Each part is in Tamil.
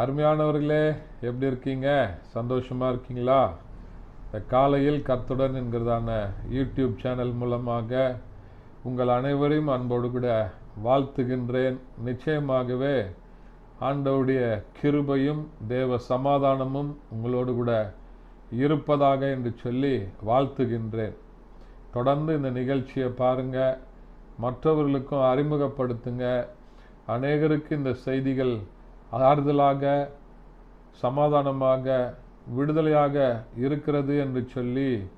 அருமையானவர்களே எப்படி இருக்கீங்க? சந்தோஷமாக இருக்கீங்களா? இந்த காலையில் கத்துடன் என்கிறதான யூடியூப் சேனல் மூலமாக உங்கள் அனைவரையும் அன்போடு கூட வாழ்த்துகின்றேன். நிச்சயமாகவே ஆண்டவுடைய கிருபையும் தேவ சமாதானமும் உங்களோடு கூட இருப்பதாக என்று சொல்லி வாழ்த்துகின்றேன். தொடர்ந்து இந்த நிகழ்ச்சியை பாருங்கள் மற்றவர்களுக்கும் அறிமுகப்படுத்துங்க. அநேகருக்கு இந்த செய்திகள் ஆறுதலாக சமாதானமாக விடுதலையாக இருக்கிறது என்று சொல்லி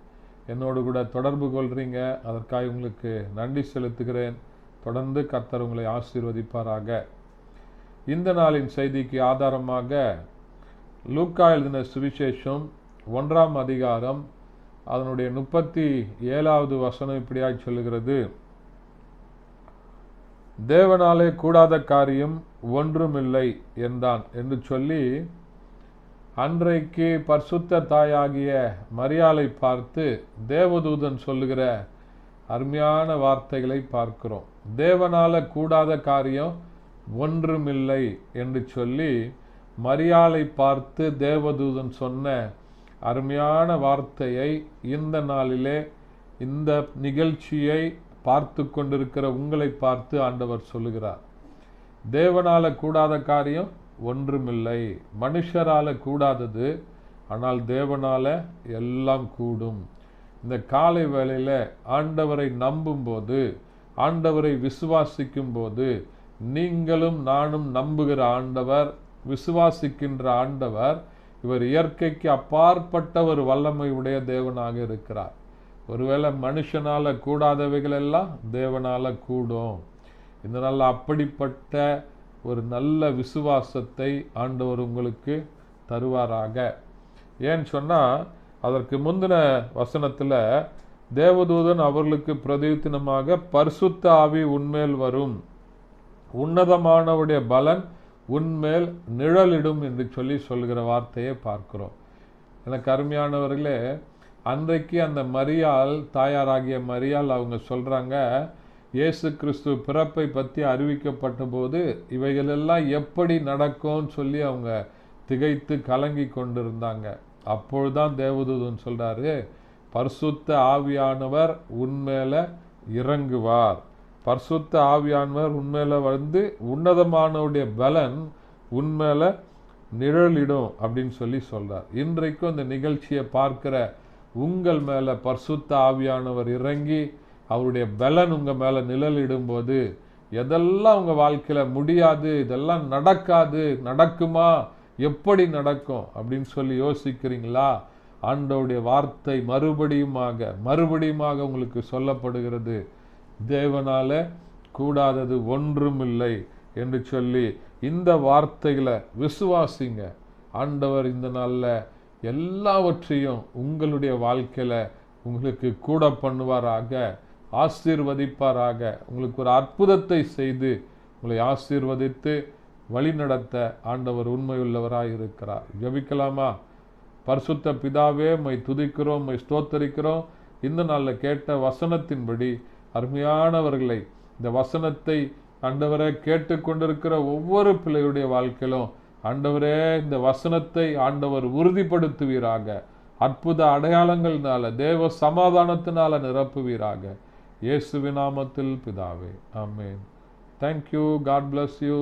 என்னோடு கூட தொடர்பு கொள்கிறீங்க அதற்காக உங்களுக்கு நன்றி செலுத்துகிறேன். தொடர்ந்து கர்த்தர் உங்களை ஆசீர்வதிப்பாராக. இந்த நாளின் செய்திக்கு ஆதாரமாக லூக்கா எழுதின சுவிசேஷம் ஒன்றாம் அதிகாரம் அதனுடைய முப்பத்தி ஏழாவது வசனம் இப்படியாக சொல்லுகிறது. தேவனாலே கூடாத காரியம் ஒன்றுமில்லை என்றான் என்று சொல்லி அன்றைக்கு பர்சுத்த தாயாகிய மரியாலை பார்த்து தேவதூதன் சொல்லுகிற அருமையான வார்த்தைகளை பார்க்கிறோம். தேவனால கூடாத காரியம் ஒன்றுமில்லை என்று சொல்லி மரியாளை பார்த்து தேவதூதன் சொன்ன அருமையான வார்த்தையை இந்த நாளிலே இந்த நிகழ்ச்சியை பார்த்து கொண்டிருக்கிற உங்களை பார்த்து ஆண்டவர் சொல்லுகிறார். தேவனால கூடாத காரியம் ஒன்றுமில்லை. மனுஷரால கூடாதது ஆனால் தேவனால எல்லாம் கூடும். இந்த காலை வேளையில் ஆண்டவரை நம்பும்போது ஆண்டவரை விசுவாசிக்கும் போது நீங்களும் நானும் நம்புகிற ஆண்டவர் விசுவாசிக்கின்ற ஆண்டவர் இவர் இயற்கைக்கு அப்பாற்பட்ட ஒரு வல்லமை உடைய தேவனாக இருக்கிறார். ஒருவேளை மனுஷனால் கூடாதவைகள் எல்லாம் தேவனால் கூடும். இதனால் அப்படிப்பட்ட ஒரு நல்ல விசுவாசத்தை ஆண்டவர் உங்களுக்கு தருவாராக. ஏன்னு சொன்னால் அதற்கு முந்தின வசனத்தில் தேவதூதன் அவர்களுக்கு பிரதித்தினமாக பரிசுத்த ஆவி உன்மேல் வரும். உன்னதமானவுடைய பலன் உன்மேல் நிழலிடும் என்று சொல்லி சொல்கிற வார்த்தையை பார்க்கிறோம். எனக்கு அருமையானவர்களே அன்றைக்கு அந்த மரியாள் தாயாராகிய மரியாள் அவங்க சொல்கிறாங்க இயேசு கிறிஸ்து பிறப்பை பற்றி அறிவிக்கப்பட்ட போது இவைகளெல்லாம் எப்படி நடக்கும்னு சொல்லி அவங்க திகைத்து கலங்கி கொண்டிருந்தாங்க. அப்பொழுதுதான் தேவதூதன் சொல்கிறாரு பரிசுத்த ஆவியானவர் உன்மேல இறங்குவார். பரிசுத்த ஆவியானவர் உண்மையில வந்து உன்னதமானவுடைய பலன் உண்மையில நிழலிடும் அப்படின்னு சொல்லி சொல்கிறார் இன்றைக்கும் இந்த நிகழ்ச்சியை பார்க்கிற உங்கள் மேலே பர்சுத்த ஆவியானவர் இறங்கி அவருடைய பலன் உங்கள் மேலே நிழலிடும்போது எதெல்லாம் உங்கள் வாழ்க்கையில் முடியாது இதெல்லாம் நடக்காது நடக்குமா எப்படி நடக்கும் அப்படின்னு சொல்லி யோசிக்கிறீங்களா? ஆண்டவுடைய வார்த்தை மறுபடியுமாக மறுபடியுமாக உங்களுக்கு சொல்லப்படுகிறது. தேவனால கூடாதது ஒன்றும் இல்லை என்று சொல்லி இந்த வார்த்தைகளை விசுவாசிங்க. ஆண்டவர் இந்த நாளில் எல்லாவற்றையும் உங்களுடைய வாழ்க்கையில் உங்களுக்கு கூட பண்ணுவாராக ஆசீர்வதிப்பாராக உங்களுக்கு ஒரு அற்புதத்தை செய்து உங்களை ஆசீர்வதித்து வழிநடத்த ஆண்டவர் உண்மையுள்ளவராக இருக்கிறார். ஜபிக்கலாமா? பரிசுத்த பிதாவே மை துதிக்கிறோம் மை ஸ்தோத்தரிக்கிறோம். இந்த நாளில் கேட்ட வசனத்தின்படி அருமையானவர்களை இந்த வசனத்தை ஆண்டவரை கேட்டுக்கொண்டிருக்கிற ஒவ்வொரு பிள்ளையுடைய வாழ்க்கையிலும் ஆண்டவரே இந்த வசனத்தை ஆண்டவர் உறுதிப்படுத்துவீராக. அற்புத அடையாளங்கள்னால தேவ சமாதானத்தினால நிரப்புவீராக. இயேசுவி நாமத்தில் பிதாவே ஆமேன். Thank you God bless you